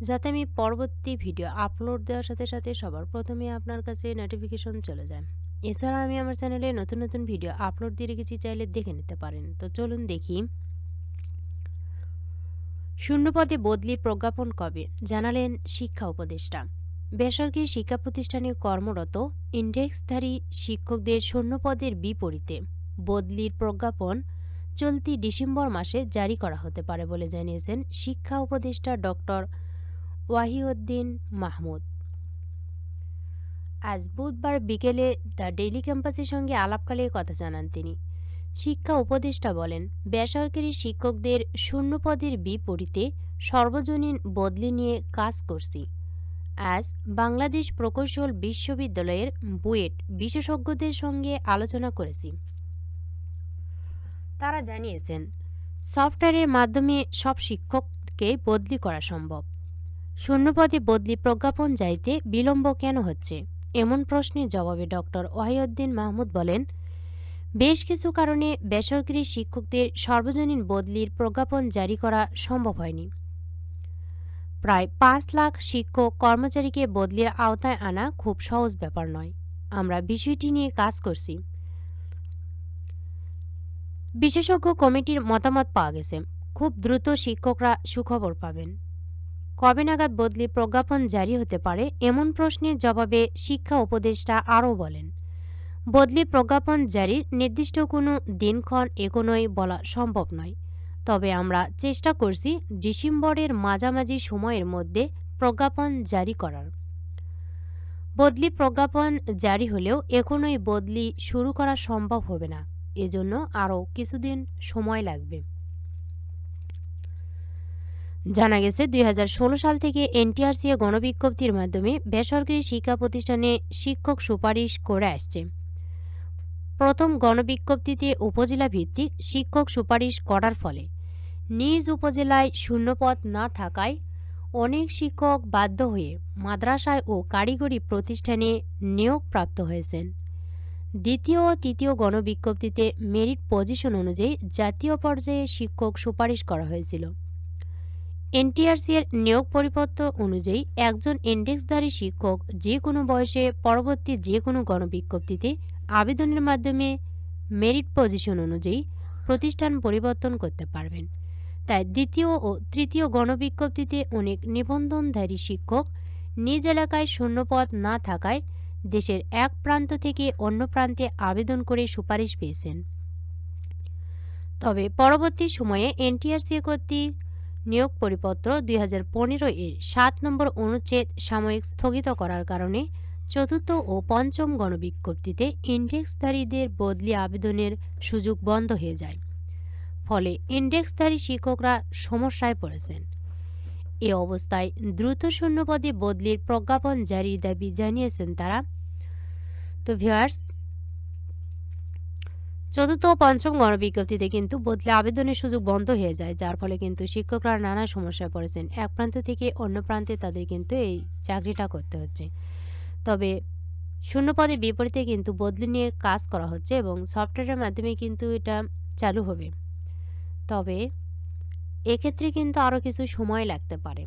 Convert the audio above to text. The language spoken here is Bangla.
যাতে আমি পরবর্তী ভিডিও আপলোড দেওয়ার সাথে সাথে সবার প্রথমে আপনার কাছে নোটিফিকেশন চলে যায়। এছাড়া আমি আমার চ্যানেলে নতুন নতুন ভিডিও আপলোড দিয়ে রেখেছি, চাইলে দেখে নিতে পারেন। তো চলুন দেখি। শূন্যপদে বদলি প্রজ্ঞাপন কবে? জানালেন শিক্ষা উপদেষ্টা। বেসরকারি শিক্ষা প্রতিষ্ঠানে কর্মরত ইন্ডেক্সধারী শিক্ষকদের শূন্যপদের বিপরীতে বদলির প্রজ্ঞাপন চলতি ডিসেম্বর মাসে জারি করা হতে পারে বলে জানিয়েছেন শিক্ষা উপদেষ্টা ডক্টর ওয়াহিউদ্দিন মাহমুদ। আজ বুধবার বিকেলে দ্য ডেইলি ক্যাম্পাসের সঙ্গে আলাপকালে কথা জানান তিনি। শিক্ষা উপদেষ্টা বলেন, বেসরকারি শিক্ষকদের শূন্যপদের বিপরীতে সর্বজনীন বদলি নিয়ে কাজ করছি। আজ বাংলাদেশ প্রকৌশল বিশ্ববিদ্যালয়ের বুয়েট বিশেষজ্ঞদের সঙ্গে আলোচনা করেছি। তারা জানিয়েছেন, সফটওয়্যারের মাধ্যমে সব শিক্ষককে বদলি করা সম্ভব। শূন্যপদে বদলি প্রজ্ঞাপন যাইতে বিলম্ব কেন হচ্ছে? এমন প্রশ্নের জবাবে ডক্টর ওয়াহিউদ্দিন মাহমুদ বলেন, বেশ কিছু কারণে বেসরকারি শিক্ষকদের সর্বজনীন বদলির প্রজ্ঞাপন জারি করা সম্ভব হয়নি। প্রায় পাঁচ লাখ শিক্ষক কর্মচারীকে বদলির আওতায় আনা খুব সহজ ব্যাপার নয়। আমরা বিষয়টি নিয়ে কাজ করছি। বিশেষজ্ঞ কমিটির মতামত পাওয়া গেছে। খুব দ্রুত শিক্ষকরা সুখবর পাবেন। কবে নাগাদ বদলি প্রজ্ঞাপন জারি হতে পারে এমন প্রশ্নের জবাবে শিক্ষা উপদেষ্টা আরও বলেন, বদলি প্রজ্ঞাপন জারির নির্দিষ্ট কোনো দিনক্ষণ এগোনোই বলা সম্ভব নয়। তবে আমরা চেষ্টা করছি ডিসেম্বরের মাঝামাঝি সময়ের মধ্যে প্রজ্ঞাপন জারি করার। বদলি প্রজ্ঞাপন জারি হলেও এখনোই বদলি শুরু করা সম্ভব হবে না। এজন্য আরও কিছুদিন সময় লাগবে। জানা গেছে, দুই হাজার ষোলো সাল থেকে এনটিআরসিএ গণবিজ্ঞপ্তির মাধ্যমে বেসরকারি শিক্ষা প্রতিষ্ঠানে শিক্ষক সুপারিশ করে আসছে। প্রথম গণবিজ্ঞপ্তিতে উপজেলা ভিত্তিক শিক্ষক সুপারিশ করার ফলে নিজ উপজেলায় শূন্যপদ না থাকায় অনেক শিক্ষক বাধ্য হয়ে মাদ্রাসায় ও কারিগরি প্রতিষ্ঠানে নিয়োগপ্রাপ্ত হয়েছেন। দ্বিতীয় ও তৃতীয় গণবিজ্ঞপ্তিতে মেরিট পজিশন অনুযায়ী জাতীয় পর্যায়ে শিক্ষক সুপারিশ করা হয়েছিল। এনটিআরসি এর নিয়োগ পরিপত্র অনুযায়ী একজন ইন্ডেক্সধারী শিক্ষক যে কোনো বয়সে পরবর্তী যে কোনো গণবিজ্ঞপ্তিতে আবেদনের মাধ্যমে মেরিট পজিশন অনুযায়ী প্রতিষ্ঠান পরিবর্তন করতে পারবেন। তাই দ্বিতীয় ও তৃতীয় গণবিজ্ঞপ্তিতে অনেক নিবন্ধনধারী শিক্ষক নিজ এলাকায় শূন্যপদ না থাকায় দেশের এক প্রান্ত থেকে অন্য প্রান্তে আবেদন করে সুপারিশ পেয়েছেন। তবে পরবর্তী সময়ে এনটিআরসি কর্তৃক নিয়োগ পরিপত্র দুই হাজার পনেরো এর সাত নম্বর অনুচ্ছেদ সাময়িক স্থগিত করার কারণে চতুর্থ ও পঞ্চম গণবিজ্ঞপ্তিতে ইন্ডেক্সধারীদের বদলি আবেদনের সুযোগ বন্ধ হয়ে যায়। ফলে ইন্ডেক্সধারী শিক্ষকরা সমস্যায় পড়েছেন। এ অবস্থায় দ্রুত শূন্যপদে বদলির প্রজ্ঞাপন জারির দাবি জানিয়েছেন তারা। তো ভিউয়ার্স চতুর্থ ও পঞ্চম গণবিজ্ঞপ্তিতে কিন্তু বদলে আবেদনের সুযোগ বন্ধ হয়ে যায়, যার ফলে কিন্তু শিক্ষকরা নানা সমস্যায় পড়েছেন। এক প্রান্ত থেকে অন্য প্রান্তে তাদের কিন্তু এই চাকরিটা করতে হচ্ছে। তবে শূন্যপদে বিপরীতে কিন্তু বদলি নিয়ে কাজ করা হচ্ছে এবং সফটওয়্যারের মাধ্যমে কিন্তু এটা চালু হবে। তবে এক্ষেত্রে কিন্তু আরও কিছু সময় লাগতে পারে।